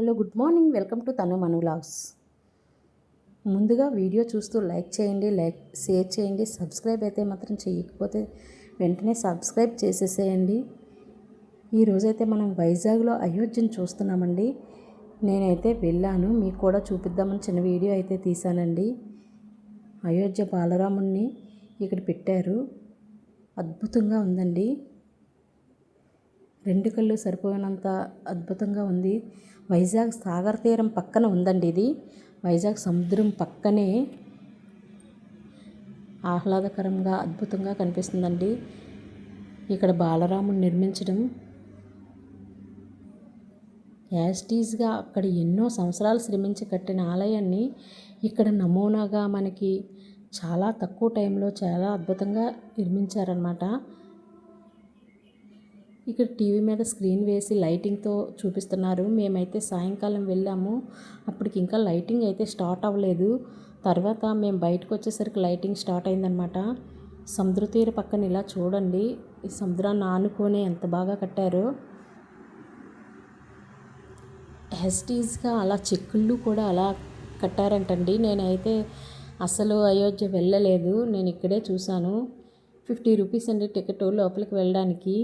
Hello good morning. Welcome to Tanu Manu vlogs. ముందుగా video చూస్తూ like చేయండి like share చేయండి. సబ్స్క్రైబ్ అయితే మాత్రం చేయకపోతే వెంటనే సబ్స్క్రైబ్ చేసేసేయండి. ఈరోజైతే మనం వైజాగ్లో అయోధ్యను చూస్తున్నామండి. నేనైతే వెళ్ళాను. మీకు కూడా చూపిద్దామని చిన్న వీడియో అయితే తీశానండి. అయోధ్య బాలరాముణ్ణి ఇక్కడ పెట్టారు. అద్భుతంగా ఉందండి. రెండు కళ్ళు సరిపోయినంత అద్భుతంగా ఉంది. వైజాగ్ సాగర్ తీరం పక్కన ఉందండి ఇది. వైజాగ్ సముద్రం పక్కనే ఆహ్లాదకరంగా అద్భుతంగా కనిపిస్తుందండి. ఇక్కడ బాలరాముని నిర్మించడం యాస్టీస్గా అక్కడ ఎన్నో సంవత్సరాలు శ్రమించి కట్టిన ఆలయాన్ని ఇక్కడ నమూనాగా మనకి చాలా తక్కువ టైంలో చాలా అద్భుతంగా నిర్మించారనమాట ఇక్కడ టీవీ మీద స్క్రీన్ వేసి లైటింగ్తో చూపిస్తున్నారు. మేమైతే సాయంకాలం వెళ్ళాము. అప్పటికి ఇంకా లైటింగ్ అయితే స్టార్ట్ అవ్వలేదు. తర్వాత మేము బయటకు వచ్చేసరికి లైటింగ్ స్టార్ట్ అయిందనమాట సముద్ర తీర పక్కన ఇలా చూడండి. ఈ సముద్రాన్ని ఆనుకొని ఎంత బాగా కట్టారో. హెస్టీస్గా అలా చెక్కుళ్ళు కూడా అలా కట్టారంటండి. నేనైతే అసలు అయోధ్య వెళ్ళలేదు. నేను ఇక్కడే చూశాను. ఫిఫ్టీ రూపీస్ అండి టికెట్ లోపలికి వెళ్ళడానికి.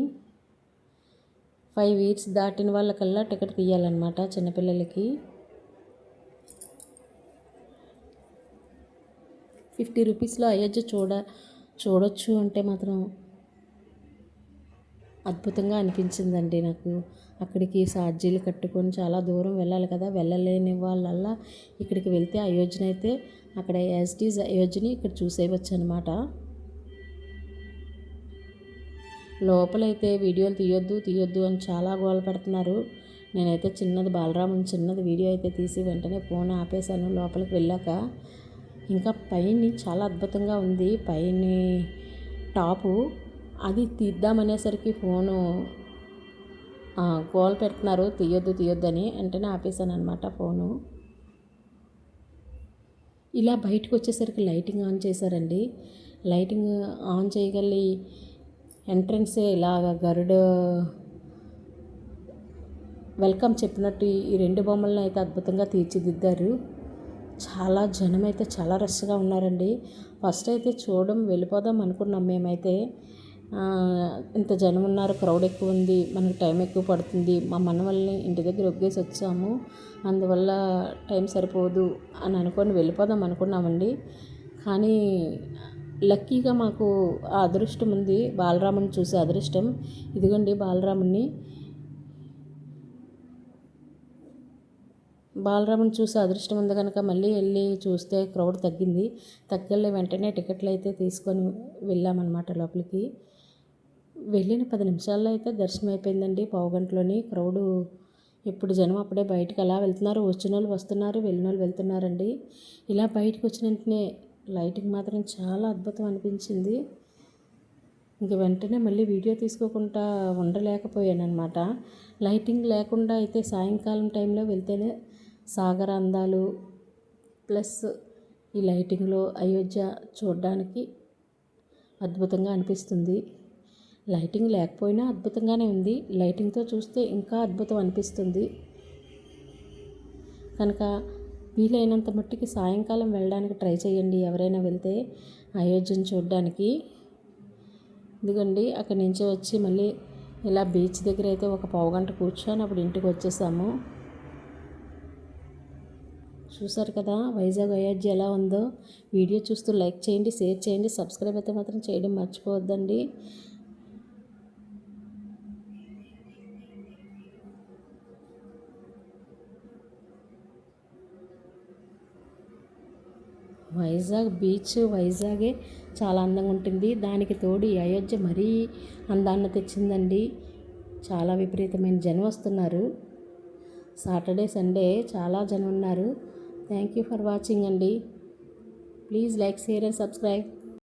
ఫైవ్ ఇయర్స్ దాటిన వాళ్ళకల్లా టికెట్ తీయాలన్నమాట చిన్నపిల్లలకి. ఫిఫ్టీ రూపీస్లో అయోధ్య చూడ చూడొచ్చు అంటే మాత్రం అద్భుతంగా అనిపించిందండి నాకు. అక్కడికి సార్జీలు కట్టుకొని చాలా దూరం వెళ్ళాలి కదా వెళ్ళలేని వాళ్ళల్లా ఇక్కడికి వెళ్తే అయోధ్యనైతే అక్కడ యాజ్టీజ్ అయోధ్యని ఇక్కడ చూసేయవచ్చు అనమాట లోపలైతే వీడియోలు తీయొద్దు తీయొద్దు అని చాలా గోల పెడుతున్నారు. నేనైతే చిన్నది బాలరామన్ చిన్నది వీడియో అయితే తీసి వెంటనే ఫోన్ ఆపేశాను లోపలికి వెళ్ళాక. ఇంకా పైన చాలా అద్భుతంగా ఉంది. పైన టాపు. అది తీద్దామనేసరికి ఫోను గోల్ పెడుతున్నారు. తీయొద్దు తీయొద్దు అని వెంటనే ఆపేశాను అనమాట ఫోను. ఇలా బయటకు వచ్చేసరికి లైటింగ్ ఆన్ చేశారండి. లైటింగ్ ఆన్ చేయగలి ఎంట్రన్సే ఇలాగ గరుడు వెల్కమ్ చెప్పినట్టు ఈ రెండు బొమ్మలను అయితే అద్భుతంగా తీర్చిదిద్దారు. చాలా జనం అయితే చాలా రష్గా ఉన్నారండి. ఫస్ట్ అయితే చూడడం వెళ్ళిపోదాం అనుకున్నాం మేమైతే. ఇంత జనం ఉన్నారు క్రౌడ్ ఎక్కువ ఉంది మనకు టైం ఎక్కువ పడుతుంది. మా మనవల్ని ఇంటి దగ్గర ఒగ్గేసి వచ్చాము. అందువల్ల టైం సరిపోదు అని అనుకొని వెళ్ళిపోదాం అనుకున్నామండి. కానీ లక్కీగా మాకు ఆ అదృష్టం ఉంది. బాలరాముని చూసే అదృష్టం. ఇదిగోండి బాలరాముని బాలరాముని చూసే అదృష్టం ఉంది కనుక మళ్ళీ వెళ్ళి చూస్తే క్రౌడ్ తగ్గింది. తగ్గలే వెంటనే టికెట్లు అయితే తీసుకొని వెళ్ళామన్నమాట లోపలికి. వెళ్ళిన పది నిమిషాల్లో అయితే దర్శనం అయిపోయిందండి పావు గంటలోని. క్రౌడు ఇప్పుడు జనం అప్పుడే బయటకు అలా వెళ్తున్నారు. వచ్చిన వాళ్ళు వస్తున్నారు వెళ్ళిన వాళ్ళు వెళ్తున్నారండి. ఇలా బయటకు వచ్చిన వెంటనే లైటింగ్ మాత్రం చాలా అద్భుతం అనిపించింది. ఇంక వెంటనే మళ్ళీ వీడియో తీసుకోకుండా ఉండలేకపోయాను అనమాట లైటింగ్ లేకుండా అయితే సాయంకాలం టైంలో వెళ్తేనే సాగర అందాలు ప్లస్ ఈ లైటింగ్లో అయోధ్య చూడడానికి అద్భుతంగా అనిపిస్తుంది. లైటింగ్ లేకపోయినా అద్భుతంగానే ఉంది. లైటింగ్తో చూస్తే ఇంకా అద్భుతం అనిపిస్తుంది. కనుక వీలైనంత మట్టుకి సాయంకాలం వెళ్ళడానికి ట్రై చేయండి. ఎవరైనా వెళ్తే అయోధ్యను చూడడానికి. ఇదిగోండి అక్కడి నుంచి వచ్చి మళ్ళీ ఇలా బీచ్ దగ్గర అయితే ఒక పావు గంట కూర్చొని అప్పుడు ఇంటికి వచ్చేసాము. చూసారు కదా వైజాగ్ అయోధ్య ఎలా ఉందో. వీడియో చూస్తూ లైక్ చేయండి షేర్ చేయండి సబ్స్క్రైబ్ అయితే మాత్రం చేయడం మర్చిపోవద్దండి. వైజాగ్ బీచ్ వైజాగే చాలా అందంగా ఉంటుంది. దానికి తోడు ఈ అయోధ్య మరీ అందాన్ని తెచ్చిందండి. చాలా విపరీతమైన జనం వస్తున్నారు. సాటర్డే సండే చాలా జనం ఉన్నారు. థ్యాంక్ యూ ఫర్ వాచింగ్ అండి. Please like share and subscribe.